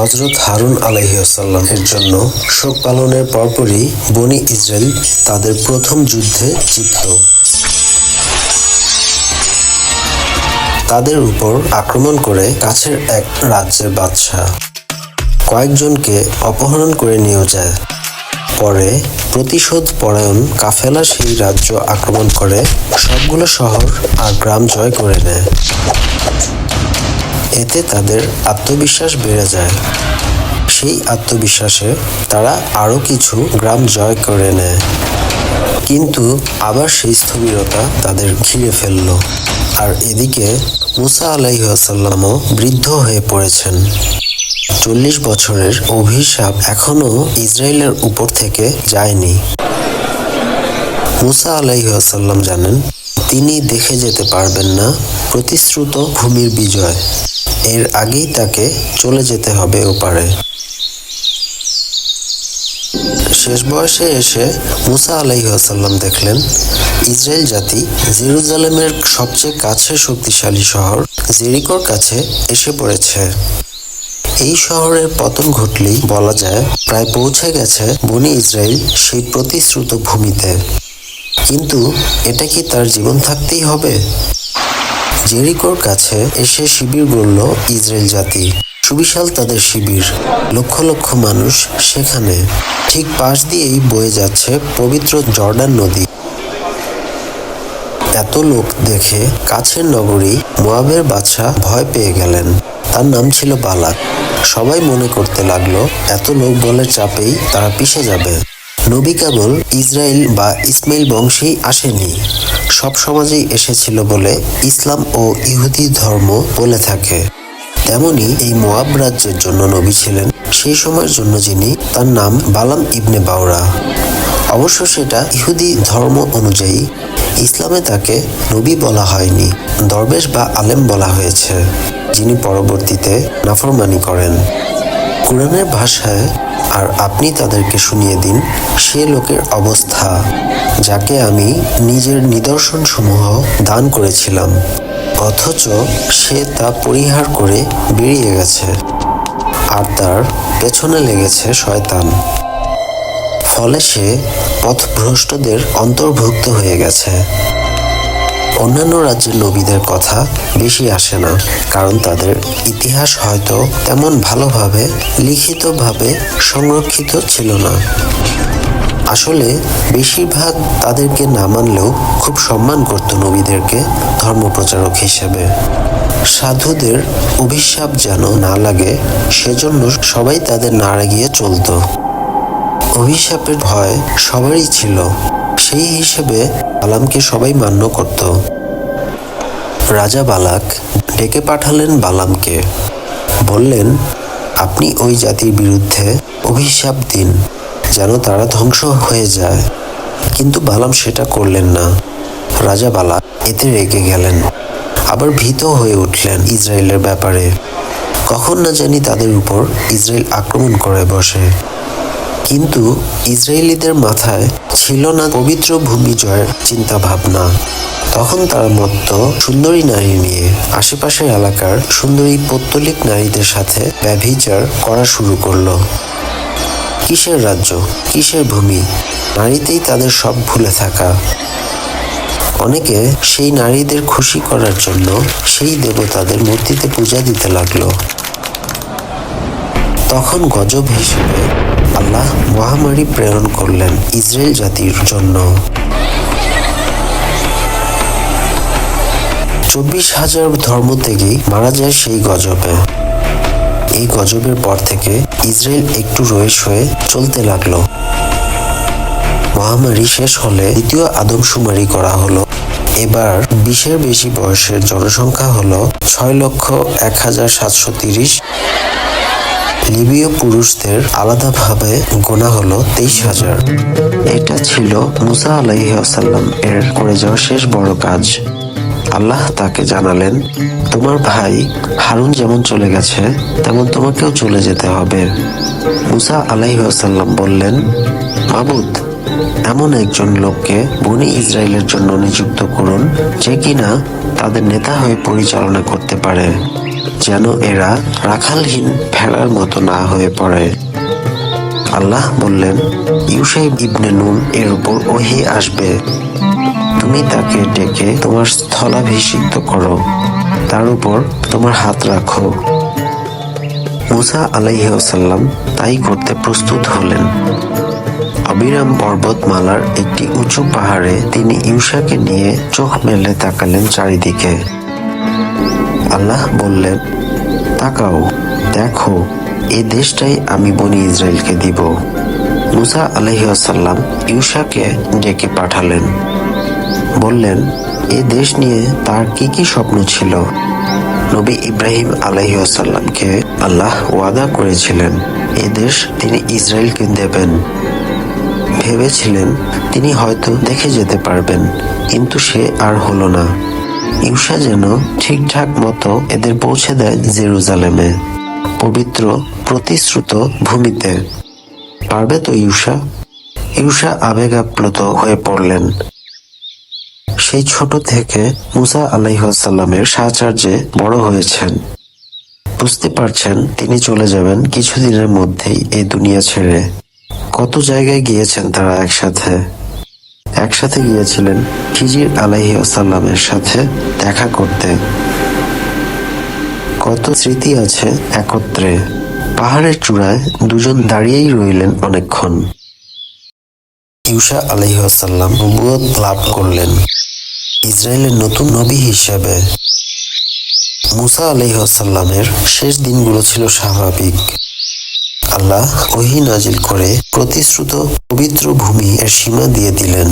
হজরত হারুন আলাইসাল্লাম এর জন্য শোক পালনের পরপরই বনি ইসরায়েল তাদের প্রথম যুদ্ধে জিতত তাদের উপর আক্রমণ করে কাছের এক রাজ্যের বাদশাহ কয়েকজনকে অপহরণ করে নিয়ে যায়। পরে প্রতিশোধ পরায়ণ কাফেলা সেই রাজ্য আক্রমণ করে সবগুলো শহর আর গ্রাম জয় করে নেয়। এতে তাদের আত্মবিশ্বাস বেড়ে যায়। সেই আত্মবিশ্বাসে তারা আরও কিছু গ্রাম জয় করে নেয়। কিন্তু আবার সেই স্থবিরতা তাদের ঘিরে ফেলল। আর এদিকে মুসা আলাইসাল্লামও বৃদ্ধ হয়ে পড়েছেন। চল্লিশ বছরের অভিশাপ এখনও ইসরায়েলের উপর থেকে যায়নি। মুসা আলাইসাল্লাম জানেন, তিনি দেখে যেতে পারবেন না প্রতিশ্রুত ভূমির বিজয়। এর আগেই তাকে চলে যেতে হবে ওপারে। শেষ বয়সে এসে মুসা আলাইসাল্লাম দেখলেন, ইসরায়েল জাতি জেরুজালেমের সবচেয়ে কাছে শক্তিশালী শহর জেরিকোর কাছে এসে পড়েছে। এই শহরের পতন ঘটলেই বলা যায় প্রায় পৌঁছে গেছে বনি ইসরায়েল সেই প্রতিশ্রুত ভূমিতে। কিন্তু এটা কি তার জীবন থাকতেই হবে? জেরিকোর কাছে এসে শিবির গড়ল ইসরায়েল জাতি। সুবিশাল তাদের শিবির। লক্ষ লক্ষ মানুষ সেখানে। ঠিক পাশ দিয়েই বয়ে যাচ্ছে পবিত্র জর্ডান নদী। এত লোক দেখে কাছের নগরী মোয়াবের বাদশাহ ভয় পেয়ে গেলেন। তার নাম ছিল বালাক। সবাই মনে করতে লাগল, এত লোক বলে চাপেই তারা পিষে যাবে। নবী কেবল ইসরায়েল বা ইসমাইল বংশেই আসেনি সব সমাজেই এসেছিল বলে ইসলাম ও ইহুদি ধর্ম বলে থাকে। তেমনি এই মোয়াব রাজ্যের জন্য নবী ছিলেন, সেই সময়ের জন্য যিনি তার নাম বালাম ইবনে বাউরা অবশ্য সেটা ইহুদি ধর্ম অনুযায়ী ইসলামে তাকে নবী বলা হয়নি, দরবেশ বা আলেম বলা হয়েছে, যিনি পরবর্তীতে নাফরমানি করেন। কোরআনের ভাষায় আর আপনি তাদেরকে শুনিয়ে দিন সে লোকের অবস্থা, যাকে আমি নিজের নিদর্শনসমূহ দান করেছিলাম, অথচ সে তা পরিহার করে বেরিয়ে গেছে আর তার পেছনে লেগেছে শয়তান। ফলে সে পথভ্রষ্টদের অন্তর্ভুক্ত হয়ে গেছে। অন্যান্য রাজ্যের নবীদের কথা বেশি আসে না, কারণ তাদের ইতিহাস হয়তো তেমন ভালোভাবে, লিখিতভাবে সংরক্ষিত ছিল না। আসলে, বেশিরভাগ তাদেরকে না মানলেও খুব সম্মান করত নবীদেরকে ধর্মপ্রচারক হিসেবে। সাধুদের অভিশাপ যেন না লাগে, সেজন্য সবাই তাদের না রাগিয়ে চলতো। অভিশাপের ভয় সবারই ছিল। সেই হিসেবে বালামকে সবাই মান্য করত। রাজা বালাক ডেকে পাঠালেন বালামকে বললেন, আপনি ওই জাতির বিরুদ্ধে অভিশাপ দিন, যেন তারা ধ্বংস হয়ে যায়। কিন্তু বালাম সেটা করলেন না। রাজা বালাক এতে রেগে গেলেন। আবার ভীত হয়ে উঠলেন ইসরায়েলের ব্যাপারে। কখন না জানি তাদের উপর ইসরায়েল আক্রমণ করে বসে। কিন্তু ইসরায়েলিদের মাথায় ছিল না পবিত্র ভূমি জয়ের চিন্তা ভাবনা তখন তারা মত্ত সুন্দরী নারী নিয়ে আশেপাশের এলাকার সুন্দরী পত্তলিক নারীদের সাথে ব্যভিচার করা শুরু করল। কিসের রাজ্য? কিসের ভূমি? নারীতেই তাদের সব ভুলে থাকা। অনেকে সেই নারীদের খুশি করার জন্য সেই দেবতাদের মূর্তিতে পূজা দিতে লাগল। তখন গজব হিসেবে আল্লাহ মহামারী প্রেরণ করলেন ইসরায়েল জাতির জন্য। চব্বিশ হাজার ধর্ম থেকেই মারা যায় সেই গজবে। এই গজবের পর থেকে ইসরায়েল একটু রয়েস হয়ে চলতে লাগল। মহামারী শেষ হলে দ্বিতীয় আদমশুমারি করা হলো। এবার বিশের বেশি বয়সের জনসংখ্যা হলো ছয় লক্ষ এক হাজার সাতশো তিরিশ। লিবীয় পুরুষদের আলাদাভাবে গোনা হলো তেইশ হাজার। এটা ছিল মুসা আলাইসাল্লাম এর করে যাওয়া শেষ বড় কাজ। আল্লাহ তাকে জানালেন, তোমার ভাই হারুন যেমন চলে গেছে, তেমন তোমাকেও চলে যেতে হবে। মুসা আলাইসাল্লাম বললেন, মাবুদ, এমন একজন লোককে বনি ইসরায়েলের জন্য নিযুক্ত করুন, যে কিনা তাদের নেতা হয়ে পরিচালনা করতে পারে। যেন এরা রাখালহীন ভেড়ার মতো না হয়ে পড়ে। আল্লাহ বললেন, ইউসাইব ইবনে নুন এর উপর ওহি আসবে। তুমি তাকে ডেকে তোমার স্থলাভিষিক্ত করো। তার উপর তোমার হাত রাখো। মুসা আলাইসাল্লাম তাই করতে প্রস্তুত হলেন। অবিরাম পর্বতমালার একটি উঁচু পাহাড়ে তিনি ইউসাকে নিয়ে চোখ মেলে তাকালেন চারিদিকে। আল্লাহ বললেন, তাকাও, দেখো, এ দেশটাই আমি বনি ইসরায়েলকে দিব। মুসা আলহিহাসাল্লাম ইউসাকে ডেকে পাঠালেন। বললেন, এ দেশ নিয়ে তার কি কি স্বপ্ন ছিল? নবী ইব্রাহিম আলহিহাসাল্লামকে আল্লাহ ওয়াদা করেছিলেন, এ দেশ তিনি ইসরায়েলকে দেবেন। ভেবেছিলেন তিনি হয়তো দেখে যেতে পারবেন, কিন্তু সে আর হলো না। ইউসা যেন ঠিকঠাক মতো এদের পৌঁছে দেয় জেরুজালেমে, পবিত্র, প্রতিশ্রুত ভূমিতে। পারবে তো ইউসা ইউসা আবেগাপ্লুত হয়ে পড়লেন। সেই ছোট থেকে মুসা আলাইসাল্লামের সাহচর্যে বড় হয়েছেন। বুঝতে পারছেন, তিনি চলে যাবেন কিছুদিনের মধ্যেই এই দুনিয়া ছেড়ে। কত জায়গায় গিয়েছেন তারা একসাথে? একসাথে গিয়েছিলেন খিজির আলাহি আসাল্লামের সাথে দেখা করতে। কত স্মৃতি আছে একত্রে। পাহাড়ের চূড়ায় দুজন দাঁড়িয়েই রইলেন অনেকক্ষণ। ইউসা আলহিহাসাল্লাম নবুয়ত লাভ করলেন ইসরায়েলের নতুন নবী হিসেবে। মুসা আলহিহাসাল্লামের শেষ দিনগুলো ছিল স্বাভাবিক। আল্লাহ ওহি নাজিল করে প্রতিশ্রুত পবিত্র ভূমি এর সীমা দিয়ে দিলেন।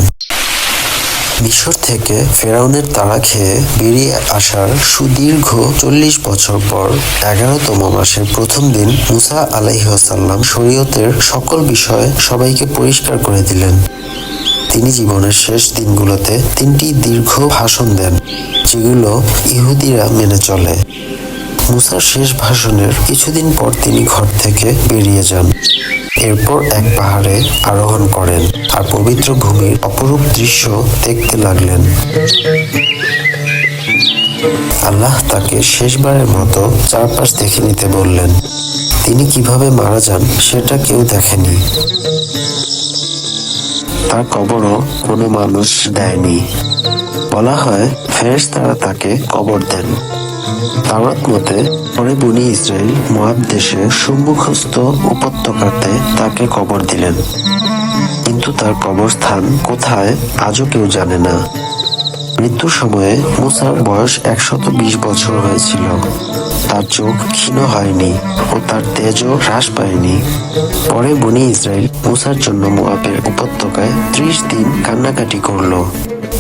মিশর থেকে ফেরাউনের তাড়া খেয়ে বেরিয়ে আসার সুদীর্ঘ চল্লিশ বছর পর এগারোতম মাসের প্রথম দিন মুসা আলাইহাসাল্লাম শরীয়তের সকল বিষয় সবাইকে পরিষ্কার করে দিলেন। তিনি জীবনের শেষ দিনগুলোতে তিনটি দীর্ঘ ভাষণ দেন, যেগুলো ইহুদিরা মেনে চলে। মুসার শেষ ভাষণের কিছুদিন পর তিনি ঘর থেকে বেরিয়ে যান। এরপর এক পাহাড়ে আরোহণ করেন আর পবিত্র ভূমির অপরূপ দৃশ্য দেখতে লাগলেন। আল্লাহ তাকে শেষবারের মতো চারপাশ দেখে নিতে বললেন। তিনি কীভাবে মারা যান সেটা কেউ দেখেনি। তার কবরও কোনো মানুষ দেয়নি। বলা হয়, ফেরেশতারা তাকে কবর দেন। তাওরাত মতে, পরে বনি ইসরায়েল দেশে সম্মুখস্থ উপত্যকাতে তাকে কবর দিলেন। কিন্তু তার কবরস্থান কোথায়, আজও কেউ জানে না। মৃত্যুর সময়ে মুসার বয়স একশত বিশ বছর হয়েছিল। তার চোখ ক্ষীণ হয়নি ও তার তেজও হ্রাস পায়নি। পরে বনি ইসরায়েল মুসার জন্য মোয়াবের উপত্যকায় ত্রিশ দিন কান্নাকাটি করল।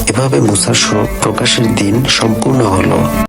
এভাবে মুসার শোক প্রকাশের দিন সম্পূর্ণ হলো।